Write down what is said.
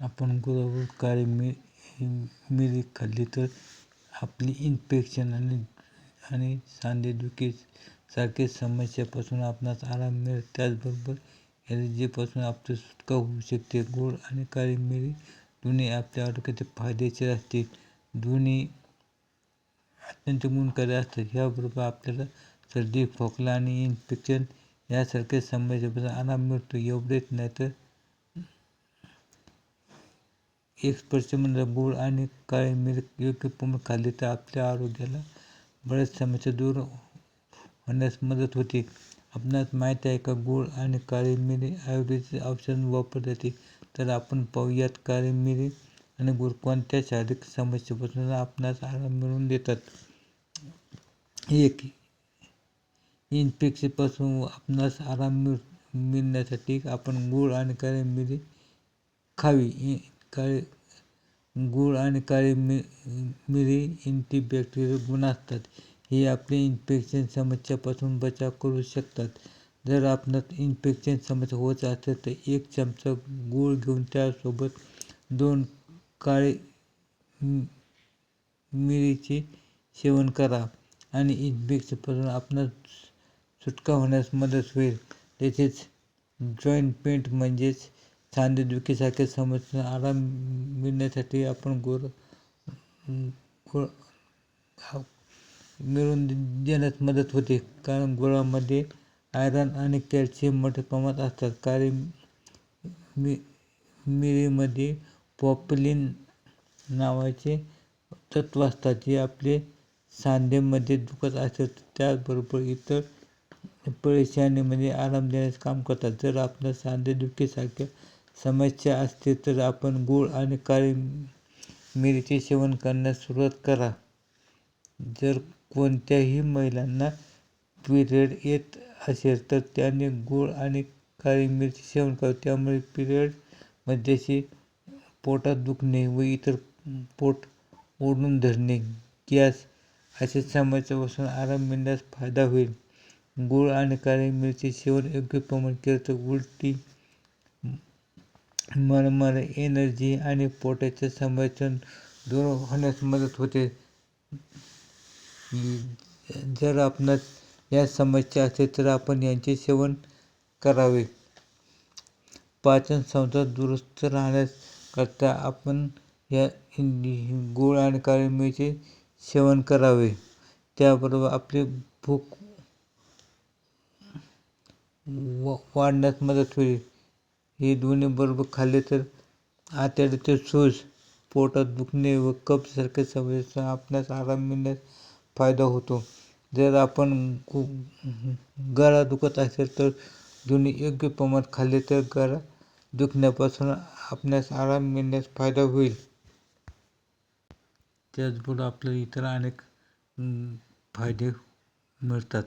आपण गुळावर काळी मिरी खाल्ली तर आपली इन्फेक्शन आणि आणि सांधेदुखी सारखे समस्यापासून आपणास आराम मिळेल. त्याचबरोबर ॲलर्जीपासून आपली सुटका होऊ शकते. गोड आणि काळी मिरी दोन्ही आपल्या आरोग्याचे फायदेशीर असते दोन्ही अत्यंत गुणकारी असतात. ह्याबरोबर आपल्याला सर्दी खोकला आणि इन्फेक्शन यासारख्या समस्यापासून आराम मिळतो. एवढेच नाही तर एक स्पर्श म्हणजे गूळ आणि काळी मिरी योग्य प्रमाणात खाल्ली तर आपल्या आरोग्याला बऱ्याच समस्या दूर होण्यास मदत होते. आपणास माहीत आहे का गूळ आणि काळी मिरी आयुर्वेदिक औषध वापरली जाते तर आपण पाहूयात काळी मिरी आणि गूळ कोणत्या शारीरिक समस्येपासून आपणास आराम मिळवून देतात? एक इन्फेक्शनपासून आपणास आराम मिळ मिळण्यासाठी आपण गूळ आणि काळी मिरी खावी. काळी गूळ आणि काळी मि मिरी अँटीबॅक्टेरियल गुण असतात. हे आपले इन्फेक्शन समस्यापासून बचाव करू शकतात. जर आपणास इन्फेक्शन समस्या होत असेल तर एक चमचा गूळ घेऊन त्यासोबत दोन काळे मिरीचे सेवन करा आणि इन्फेक्शनपासून आपणास सुटका होण्यास मदत होईल. तसेच जॉईंट पेंट म्हणजेच सांधेदुखीसारख्या समस्या आराम मिळण्यासाठी आपण गोर गूळ मिळवून देण्यास मदत होते. कारण गुळामध्ये आयरन आणि कॅल्शियम मोठ्या प्रमाणात असतात. कारण मि मिरीमध्ये पॉपलिन नावाचे तत्व असतात जे आपले सांधेमध्ये दुखत असेल त्याचबरोबर इतर परेशानीमध्ये आराम देण्यास काम करतात. जर आपल्या सांधेदुखीसारख्या समस्या असतील तर आपण गूळ आणि काळी मिरीचे सेवन करण्यास सुरुवात करा. जर कोणत्याही महिलांना पिरियड येत असेल तर त्याने गूळ आणि काळी मिरची सेवन करावं त्यामुळे पिरियडमध्येशी पोटात दुखणे व इतर पोट ओढून धरणे गॅस अशा समस्यापासून आराम मिळण्यास फायदा होईल. गूळ आणि काळी मिरची सेवन योग्य प्रमाण केलं तर उलटी मळमळ एनर्जी आणि पोटाचे समस्या दूर होण्यास मदत होते. जर आपणास या समस्या असेल तर आपण यांचे सेवन करावे. पाचन संस्था दुरुस्त राहण्याकरता आपण या गूळ आणि काळी मिरीचे सेवन करावे. त्याबरोबर आपली भूक वाढण्यास मदत होईल. हे दोन्ही बरोबर खाल्ले तर आतड्याचे सूज पोटात दुखणे व कपसारख्या समस्या आपणास आराम मिळण्यास फायदा होतो. जर आपण खूप गळा दुखत असेल तर दोन्ही योग्य प्रमाणात खाल्ले तर गळा दुखण्यापासून आपणास आराम मिळण्यास फायदा होईल. त्याचबरोबर आपल्याला इतर अनेक फायदे मिळतात.